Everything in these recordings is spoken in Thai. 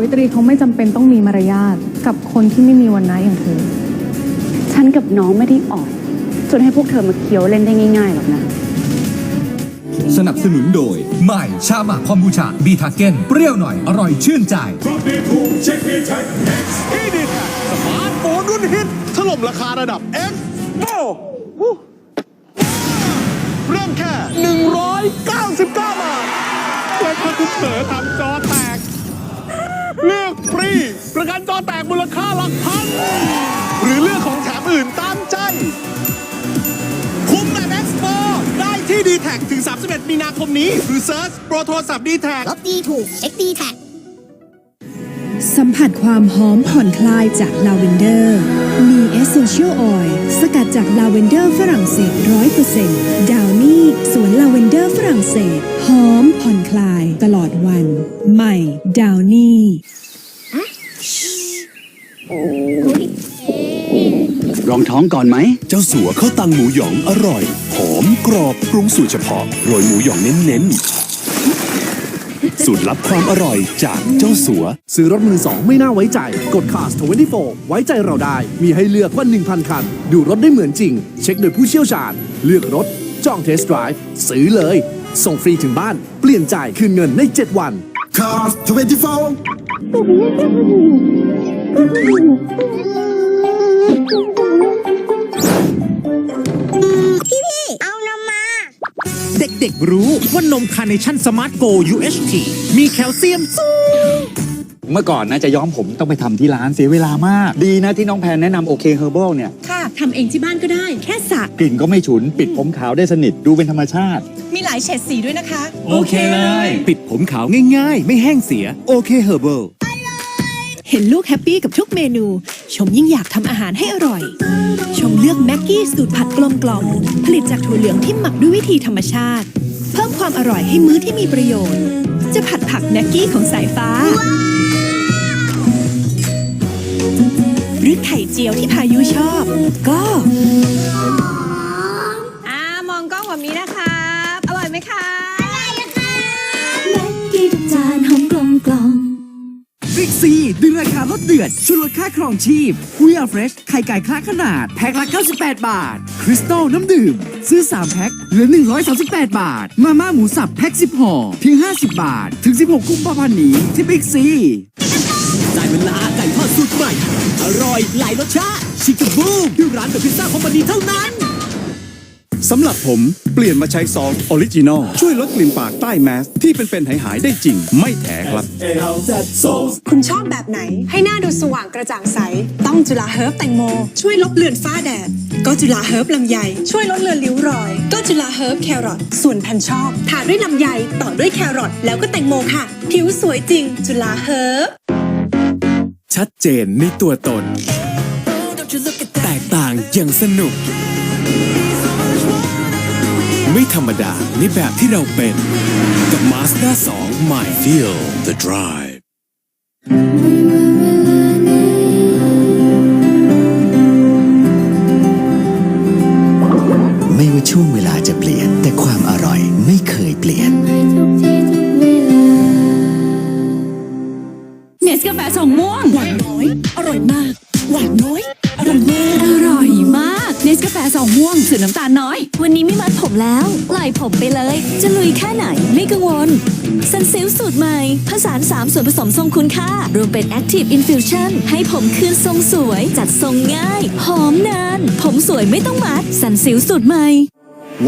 วิตรีเขาไม่จำเป็นต้องมีมารยาทกับคนที่ไม่มีวันนะอย่างเธอ ฉันกับน้องไม่ได้อ่อนจนให้พวกเธอมาเคี้ยวเล่นได้ง่ายๆหรอกนะ สนับสนุนโดย ใหม่ชาหมักคอมบูชา บีทาเก้น เปรี้ยวหน่อย อร่อยชื่นใจที่ดีแท็กสมาร์ทโฟนรุ่นฮิตถล่มราคาระดับ X โเริ่มแค่ 199 บาทและถ้าคุณเผลอทำจอ จอแตกมูลค่าหลักพัน หรือเลือกของแถมอื่นตามใจ คุ้มแบบ X4 ได้ที่ดีแท็ถึง 31 มีนาคมนี้ หรือเซิร์ชโปรโทรศัพท์ดีแท็ลบดีถูก XD แท็กสัมผัสความหอมผ่อนคลายจากลาเวนเดอร์ มีเอเซนเชียลออยล์สกัดจากลาเวนเดอร์ฝรั่งเศส100%ดาวนี่สวนลาเวนเดอร์ฝรั่งเศส หอมผ่อนคลายตลอดวัน ใหม่ดาวนี่ ล องท้องก่อนไหม เจ้าสัวข้าวตังหมูหยองอร่อย หอมกรอบปรุงสูตรเฉพาะโรยหมูหยองเน้นๆ สูตรลับความอร่อยจากเจ้าสัว ซื้อรถมือสองไม่น่าไว้ใจ กด Cars 24 ไว้ใจเราได้ มีให้เลือกกว่า 1,000 คัน ดูรถได้เหมือนจริง เช็คโดยผู้เชี่ยวชาญ เลือกรถ จองเทสต์ไดรฟ์ซื้อเลย ส่งฟรีถึงบ้าน เปลี่ยนจ่ายคืนเงินใน 7 วัน Cars 24 พี่พี่ เอานมมา เด็กๆรู้ว่านมคาร์เนชั่นสมาร์ทโก UHT มีแคลเซียมสูง เมื่อก่อนนะจะย้อมผมต้องไปทำที่ร้านเสียเวลามาก ดีนะที่น้องแพนแนะนำโอเคเฮอร์เบิลเนี่ย ค่ะ ทำเองที่บ้านก็ได้ แค่สระกลิ่นก็ไม่ฉุน ปิดผมขาวได้สนิท ดูเป็นธรรมชาติ มีหลายเฉดสีด้วยนะคะโอเคเลยปิดผมขาวง่ายๆ ไม่แห้งเสียโอเคเฮอร์เบิล เห็นลูกแฮปปี้กับทุกเมนู ชมยิ่งอยากทำอาหารให้อร่อย ชมเลือกแม็กกี้สูตรผัดกลมกล่อมผลิตจากถั่วเหลืองที่หมักด้วยวิธีธรรมชาติ เพิ่มความอร่อยให้มื้อที่มีประโยชน์ จะผัดผักแม็กกี้ของสายฟ้า หรือไข่เจียวที่พายุชอบ ก็ ซีดึงราคาลดเดือดชุดลดค่าครองชีพคุยอาเฟรชไข่ไก่คละขนาด แพ็คละ 98 บาท คริสตัลน้ำดื่ม ซื้อ 3 แพ็คเหลือ 138 บาท มาม่าหมูสับแพ็ค 10ห่อเพียง 50 บาท ถึง 16 กุมภาพันธ์นี้ ที่บิ๊กซีได้เวลาไก่ทอดสูตรใหม่ อร่อยหลายรสชาติชิคกบูมที่ร้านแบบพิซซ่าคอมพานีเท่านั้น สำหรับผมเปลี่ยนมาใช้ซองออริจินอลช่วยลดกลิ่นปากใต้แมส ที่เป็นๆหายๆได้จริง ไม่แถครับ คุณชอบแบบไหน ให้หน้าดูสว่างกระจ่างใส ต้องจุฬาเฮิร์บแตงโม ช่วยลบเลือนฝ้าแดด ก็จุฬาเฮิร์บลำไย ช่วยลดเลือนริ้วรอย ก็จุฬาเฮิร์บแครอทส่วนแผ่นชอบทาด้วยลำไยต่อด้วยแครอทแล้วก็แตงโมค่ะ ผิวสวยจริง จุฬาเฮิร์บชัดเจนในตัวตน แตกต่างอย่างสนุก ไม่ธรรมดาในแบบที่เราเป็น กับ Mazda 2ใหม่ Feel the Drive ไม่ว่าช่วงเวลา ม่วงสื่อน้ำตาลน้อย วันนี้ไม่มัดผมแล้วปล่อยผมไปเลย จะลุยแค่ไหนไม่กังวลซันซิลสูตรใหม่ ผสาน3ส่วนผสมทรงคุณค่า รวมเป็น Active Infusion ให้ผมคืนทรงสวย จัดทรงง่าย หอมนาน ผมสวยไม่ต้องมัดซันซิลสูตรใหม่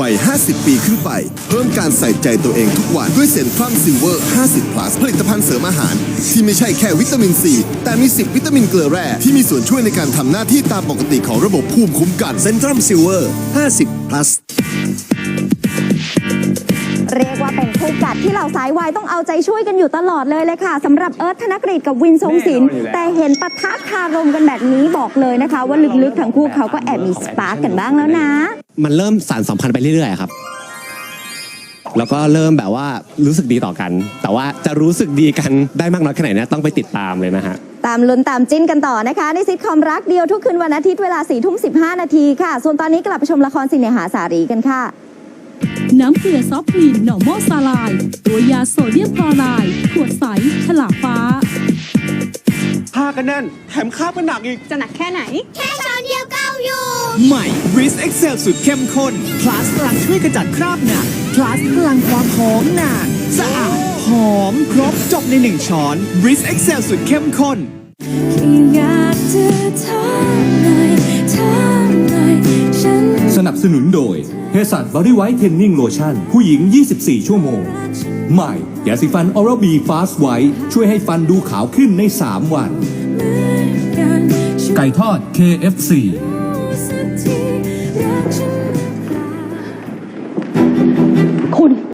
วัย 50 ปีขึ้นไป เพิ่มการใส่ใจตัวเองทุกวัน ด้วยเซนทรัมซิลเวอร์ 50 plus ผลิตภัณฑ์เสริมอาหาร ที่ไม่ใช่แค่วิตามินซี แต่มี10วิตามินเกลือแร่ ที่มีส่วนช่วยในการทำหน้าที่ตามปกติของระบบภูมิคุ้มกันเซนทรัมซิลเวอร์ 50 plus เรียกว่าเป็นคู่กัดที่เหล่าสายวายต้องเอาใจช่วยกันอยู่ตลอดเลยเลยค่ะสำหรับเอิร์ธธนกฤษกับวินทรงศิลป์แต่เห็นปะทะคารมกันแบบนี้บอกเลยนะคะ ว่าลึกๆทั้งคู่เขาก็แอบมีสปาร์กกันบ้างแล้วนะ มันเริ่มสารสัมพันธ์ไปเรื่อยๆครับ แล้วก็เริ่มแบบว่ารู้สึกดีต่อกัน แต่ว่าจะรู้สึกดีกันได้มากน้อยแค่ไหนเนะต้องไปติดตามเลยนะฮะตามลุ้นตามจิ้นกันต่อนะคะ ในซิทคอมรักเดียวทุกคืนวันอาทิตย์เวลา4ี่ทุ่มสินาทีค่ะ ส่วนตอนนี้กลับไปชมละครสิเนหาสารีกันค่ะ น้ำเกลือซอฟต์คลีนหน่อโมซาลาย ตัวยาโซเดียมคลอไรด์ขวดใส ฉลากฟ้าากันแน่น แถมคาบกันหนักอีก จะหนักแค่ไหน แค่ช้อนเดียวก็เอาอยู่ ใหม่ r i s Excel สุดเข้มข้น plus พลังช่วยกระจัดคราบหนัก plus พลังความหอมนาน สะอาด หอม ครบ จบในหนึ่งช้อน r i s Excel สุดเข้มข้นอยากจะถา สนุนโดยเฮสัตบริไวท์เทนนิ่งโลชั่นผู้หญิง 24 ชั่วโมง ใหม่ยาสีฟันออร์บีฟาสไวท์ช่วยให้ฟันดูขาวขึ้นใน 3 วัน ไก่ทอด KFC